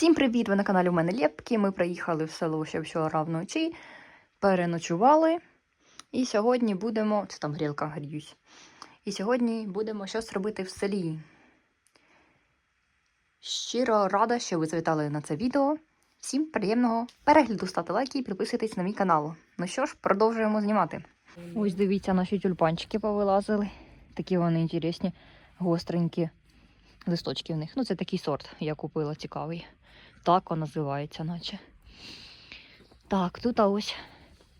Всім привіт! Ви на каналі у мене Лєпки. Ми приїхали в село ще вчора вночі, переночували. І сьогодні будемо. Це там грілка гріюсь. І сьогодні будемо щось робити в селі. Щиро рада, що ви завітали на це відео. Всім приємного перегляду, ставте лайки і підписуйтесь на мій канал. Ну що ж, продовжуємо знімати. Ось дивіться, наші тюльпанчики повилазили. Такі вони інтересні, гостренькі листочки в них. Ну, це такий сорт, я купила цікавий. Так називається, наче. Так, тут а ось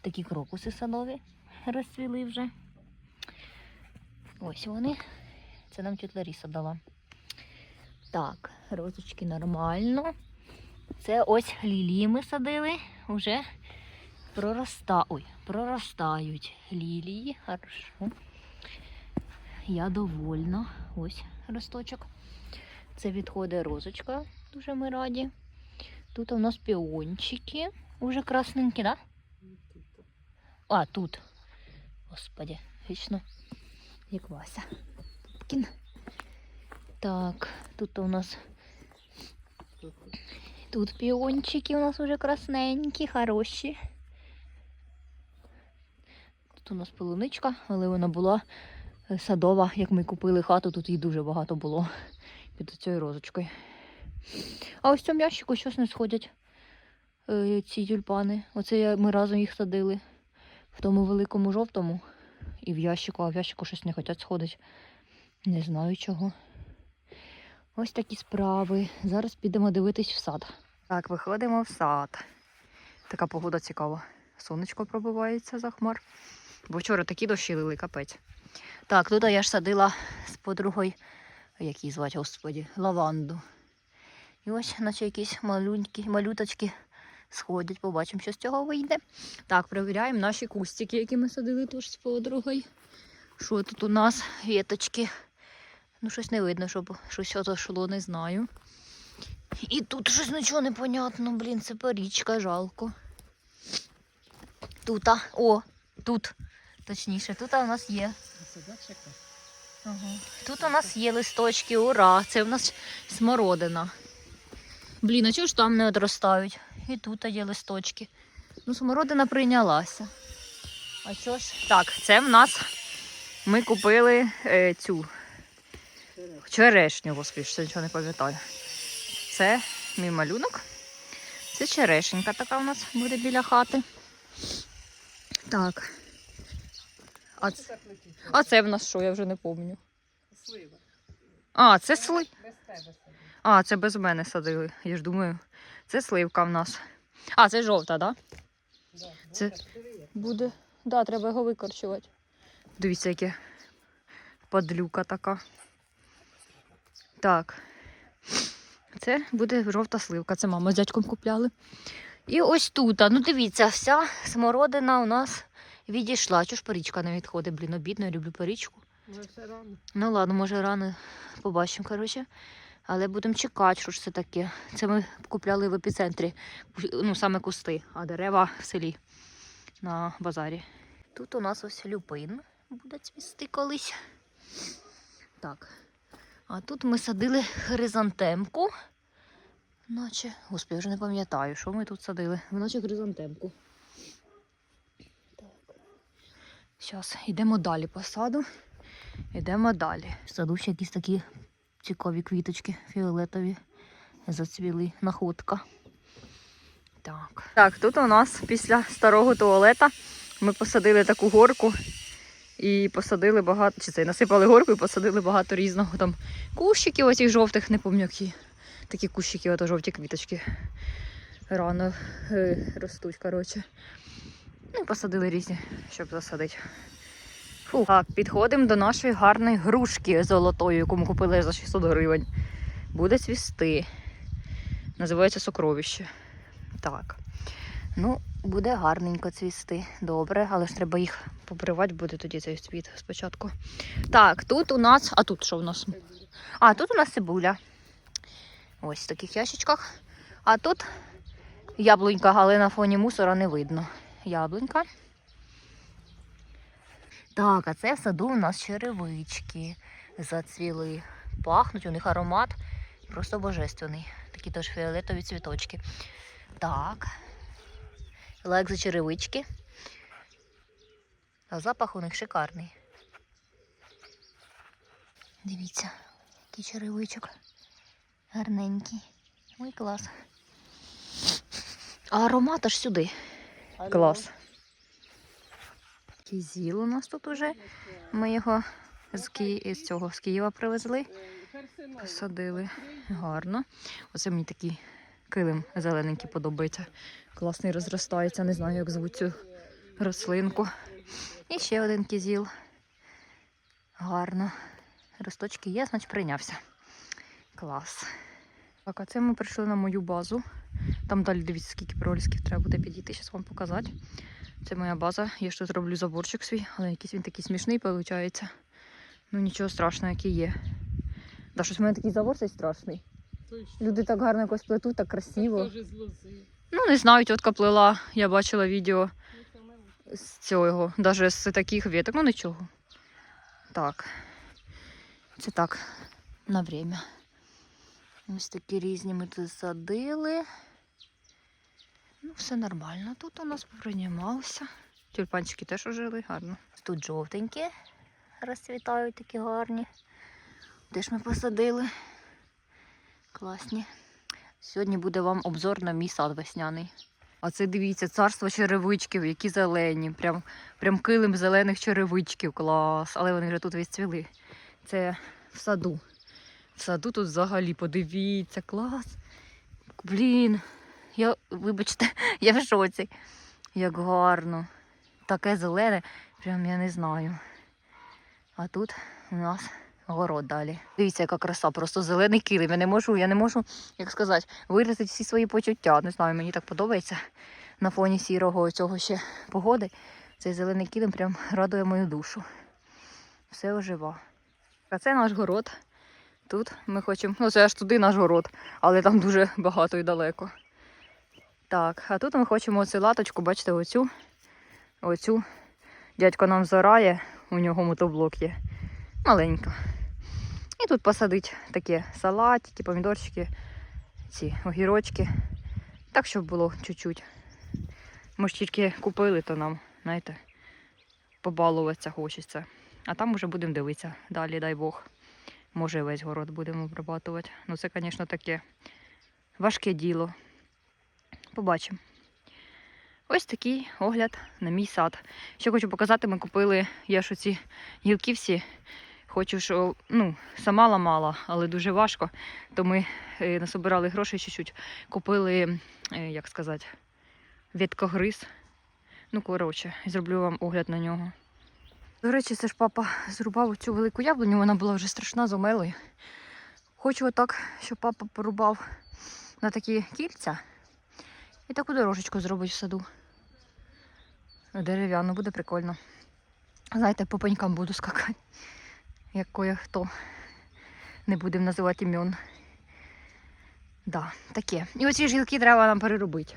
такі крокуси садові розцвіли вже. Ось вони. Це нам тітя Лариса дала. Так, розочки нормально. Це ось лілії ми садили, вже пророста... Ой, проростають лілії. Хорошо. Я довольна. Ось росточок. Це відходить розочка. Дуже ми раді. Тут у нас піончики. Уже красненькі, да? А, тут. Господи, вічно як Вася. Пупкін. Так, тут у нас тут піончики у нас уже красненькі, хороші. Тут у нас полуничка, але вона була е, садова, як ми купили хату, тут її дуже багато було під цією розочкою. А ось в цьому ящику щось не сходять е, ці тюльпани. Оце ми разом їх садили. В тому великому жовтому і в ящику, а в ящику щось не хочуть сходити. Не знаю чого. Ось такі справи. Зараз підемо дивитись в сад. Так, виходимо в сад. Така погода цікава. Сонечко пробивається за хмар. Бо вчора такі дощі лили, капець. Так, тут я ж садила з подругою, як її звати, господі, лаванду. І ось, наче якісь малюнькі, малюточки сходять, побачимо, що з цього вийде. Так, перевіряємо наші кустики, які ми садили теж з подругою. Що тут у нас? Віточки. Ну, щось не видно, щоб щось отошло, не знаю. І тут щось нічого не понятно, блін, це порічка, жалко. Тут, а, о, тут. Точніше, тут у нас є. Ага. Тут у нас є листочки, ура! Це у нас смородина. Блін, а чого ж там не одростають? І тут є листочки. Ну, смородина прийнялася. А що ж? Так, це в нас ми купили е, цю черешню, господи, що нічого не пам'ятаю. Це мій малюнок. Це черешенька така у нас буде біля хати. Так. А це, а це в нас що, я вже не пам'ятаю. Слива. А, це сли. Без тебе. А, це без мене садили. Я ж думаю, це сливка в нас. А, це жовта, так? Да? Це-. Буде. Да, треба його викорчувати. Дивіться, яке падлюка така. Так. Це буде жовта сливка. Це мама з дядьком купляли. І ось тут. Ну, дивіться, вся смородина у нас відійшла. Чого ж порічка не відходить? Блін, обідно, я люблю порічку. Ну ладно, може рано побачимо, коротше. Але будемо чекати, що ж це таке. Це ми купляли в епіцентрі, ну саме кусти, а дерева в селі на базарі. Тут у нас ось люпин буде цвісти колись. Так. А тут ми садили хризантемку. Наче, господи, я вже не пам'ятаю, що ми тут садили. Наче хризантемку. Так. Зараз йдемо далі по саду. Йдемо далі. В саду ще якісь такі цікаві квіточки фіолетові зацвіли. Находка. Так. Так, тут у нас після старого туалета ми посадили таку горку і посадили багато, чи це насипали горку і посадили багато різного там кущиків, оцих жовтих, не пам'ятаю. Такі кущики, ото жовті квіточки. Рано е, ростуть, коротше. Ну і посадили різні, щоб засадити. Фу. Так, підходимо до нашої гарної грушки золотої, яку ми купили за 600 гривень. Буде цвісти. Називається сокровище. Так. Ну, буде гарненько цвісти. Добре, але ж треба їх попривати, буде тоді цей цвіт спочатку. Так, тут у нас. А тут що у нас? А, тут у нас цибуля. Ось в таких ящичках. А тут яблунька, але на фоні мусора не видно. Яблунька. Так, а це в саду у нас черевички зацвіли. Пахнуть, у них аромат просто божественний. Такі теж фіолетові цвіточки. Так. Лайк за черевички. А запах у них шикарний. Дивіться, який черевичок. Гарненький. Ой, клас. А аромат аж сюди. Клас. Кізіл у нас тут уже. Ми його з, Ки... з цього з Києва привезли. Посадили. Гарно. Оце мені такий килим зелененький подобається. Класний розростається. Не знаю, як звуть цю рослинку. І ще один кізіл. Гарно. Росточки є, значить прийнявся. Клас. Так, а це ми прийшли на мою базу. Там далі дивіться, скільки пролісків треба буде підійти, зараз вам показати. Це моя база. Я ще зроблю заборчик свій, але якийсь він такий смішний виходить. Ну нічого страшного, який є. Да, щось в мене такий забор цей страшний. Люди так гарно якось плетуть, так красиво. Лози. Ну, не знаю, тітка плела. Я бачила відео з цього, навіть з таких веток, ну нічого. Так. Це так, на время. Ось такі різні ми тут садили. Ну, все нормально. Тут у нас приймався. Тюльпанчики теж ожили, гарно. Тут жовтенькі розцвітають такі гарні. Теж ми посадили. Класні. Сьогодні буде вам обзор на мій сад весняний. А це дивіться, царство черевичків, які зелені. Прям, прям килим зелених черевичків. Клас. Але вони вже тут відцвіли. Це в саду. В саду тут взагалі подивіться, клас. Блін. Я, вибачте, я в шоці. Як гарно. Таке зелене, прям я не знаю. А тут у нас город далі. Дивіться, яка краса, просто зелений килим. Я не можу, я не можу, як сказати, виразити всі свої почуття. Не знаю, мені так подобається на фоні сірого цього ще погоди. Цей зелений килим прям радує мою душу. Все ожива. А це наш город. Тут ми хочемо. Ну, це аж туди наш город, але там дуже багато і далеко. Так, а тут ми хочемо оцю латочку, бачите, оцю. Оцю. Дядько нам зарає, у нього мотоблок є. Маленька. І тут посадить такі салатики, помідорчики, ці огірочки. Так, щоб було чуть-чуть. Ми ж тільки купили, то нам, знаєте, побалуватися хочеться. А там вже будемо дивитися. Далі, дай Бог. Може, весь город будемо обрабатувати. Ну, це, звісно, таке важке діло. Побачимо. Ось такий огляд на мій сад. Ще хочу показати, ми купили, я ж оці гілки всі. Хочу, що ну, сама ламала, але дуже важко. То ми е, насобирали грошей чуть-чуть. Купили, е, як сказати, веткогриз. Ну, коротше, зроблю вам огляд на нього. До речі, це ж папа зрубав цю велику яблуню, вона була вже страшна з омелою. Хочу отак, щоб папа порубав на такі кільця і таку дорожечку зробить в саду. Дерев'яну, буде прикольно. Знаєте, по пенькам буду скакати, як кое-хто. Не будемо називати імен. Да, таке. І оці ж гілки треба нам переробити.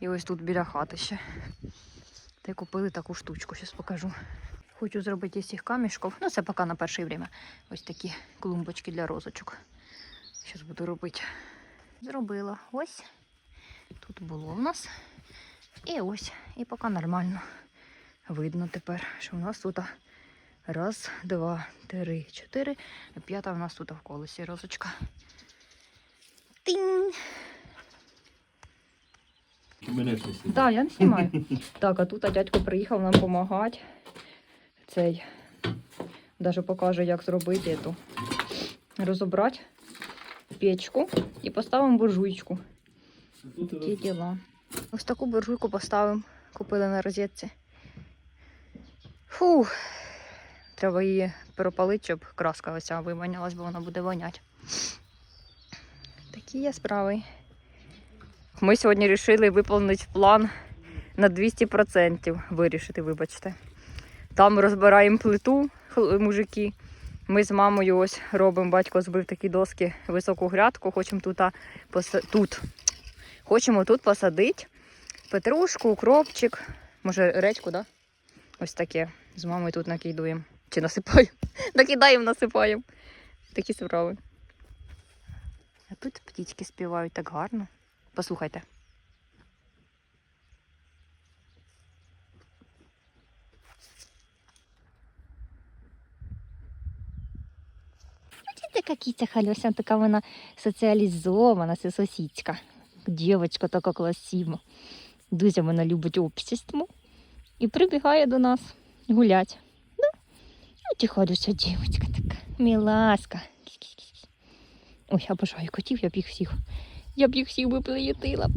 І ось тут біля хати ще. Та й купили таку штучку, зараз покажу. Хочу зробити із цих камішків. Ну, це поки на перше время. Ось такі клумбочки для розочок. Зараз буду робити. Зробила. Ось. Тут було в нас. І ось. І поки нормально. Видно тепер, що в нас тут раз, два, три, чотири. П'ята в нас тут в колесі розочка. Тинь! Мене. Так, я не знімаю. так, а тут дядько приїхав нам допомагати. Цей. Даже покаже, як зробити ту. Розібрати печку і поставимо буржуйку. Такі діла. Ось таку буржуйку поставимо. Купили на розетці. Фух. Треба її пропалити, щоб краска оця виманялась, бо вона буде воняти. Такі є справи. Ми сьогодні вирішили виконати план на 200% вирішити, вибачте. Там розбираємо плиту, мужики. Ми з мамою ось робимо, батько збив такі доски, високу грядку, хочемо тут, тут. Хочемо тут посадити петрушку, укропчик, може редьку, да? Ось таке. З мамою тут накидуємо. Чи насипаємо? Накидаємо, насипаємо. Такі справи. А Тут птічки співають так гарно. Послухайте. Бачите, кіця Хальося, така вона соціалізована, це сусідська. Дівочка така красива. Дуже вона любить общество і прибігає до нас гулять. Да? От і Халюся дівчинка така, міласка. Ой, обожаю котів, я б їх всіх. Я б їх всіх би приютила. б.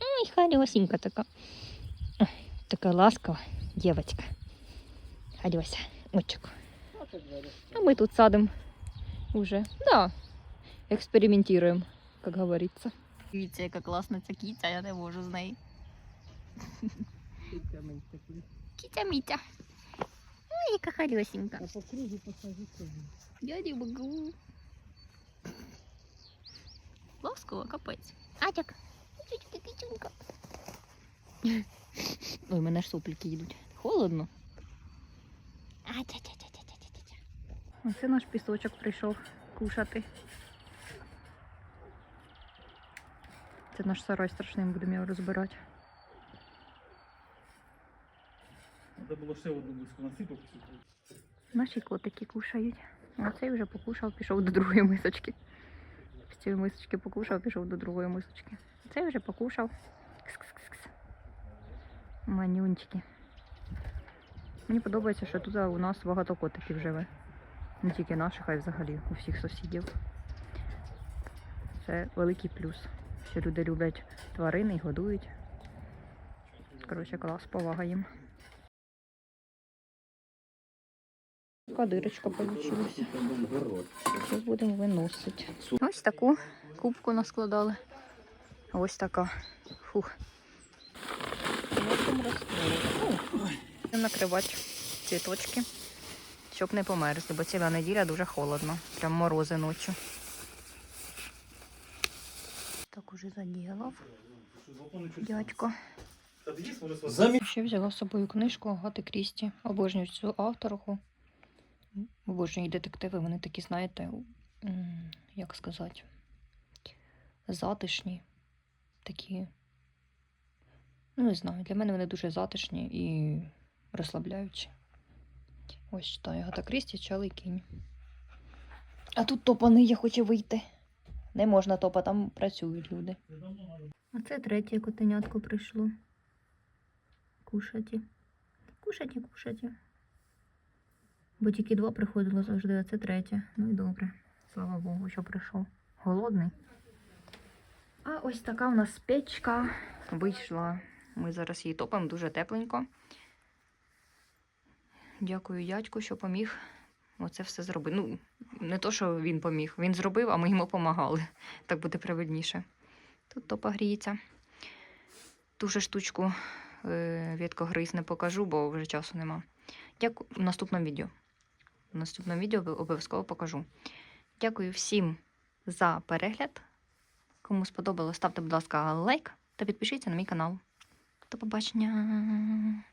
Ой, Халюсінька така. Ой, така ласкава дівчинка. Халюся, очок. А мы тут садим уже. Да, экспериментируем, как говорится. Видите, яка класна ця кітя, я не можу з неї. Кітя Мітя. Ой, яка халюсінька. А по кругу посажу. Я не могу. Ласково, капець. Атяк. Чучка, кичунка. Ой, мене ж сопліки йдуть. Холодно. Ача-ча-ча-ча-ча-ча. Оце наш пісочок прийшов кушати. Це наш сарай страшний, ми будемо його розбирати. Треба було ще одну близько насипати. Наші котики кушають. А цей вже покушав, пішов до другої мисочки. З цієї мисочки покушав, пішов до другої мисочки. Цей вже покушав. Кс-кс-кс-кс. Манюнчики. Мені подобається, що тут у нас багато котиків живе. Не тільки наших, а й взагалі у всіх сусідів. Це великий плюс. Що люди люблять тварини і годують. Коротше, клас, повага їм. Така дирочка получилася. Зараз будемо виносити. Ось таку кубку наскладали. Ось така. Фух. Будемо накривати цвіточки, щоб не померзли, бо ціла неділя дуже холодно. Прям морози ночі. Так уже заділав. Дядько. Замі... Ще взяла з собою книжку Агати Крісті. Обожнюю цю авторку. Обожнюю детективи. Вони такі, знаєте, як сказати, затишні. Такі. Ну, не знаю, для мене вони дуже затишні і розслабляючі. Ось читаю Агата Крісті, Чалий кінь. А тут топаниє хоче вийти. Не можна топа, там працюють люди. А це третє котенятко прийшло. Кушаті. Кушаті, кушаті. Бо тільки два приходило завжди, а це третє. Ну і добре. Слава Богу, що прийшов. Голодний. А ось така у нас печка вийшла. Ми зараз її топимо дуже тепленько. Дякую дядьку, що поміг оце все зробити. Ну, не то, що він поміг. Він зробив, а ми йому допомагали. Так буде правильніше. Тут топа гріється. Ту же штучку е, відкогриз не покажу, бо вже часу нема. Дякую в наступному відео. В наступному відео обов'язково покажу. Дякую всім за перегляд. Кому сподобалось, ставте, будь ласка, лайк та підпишіться на мій канал. До побачення!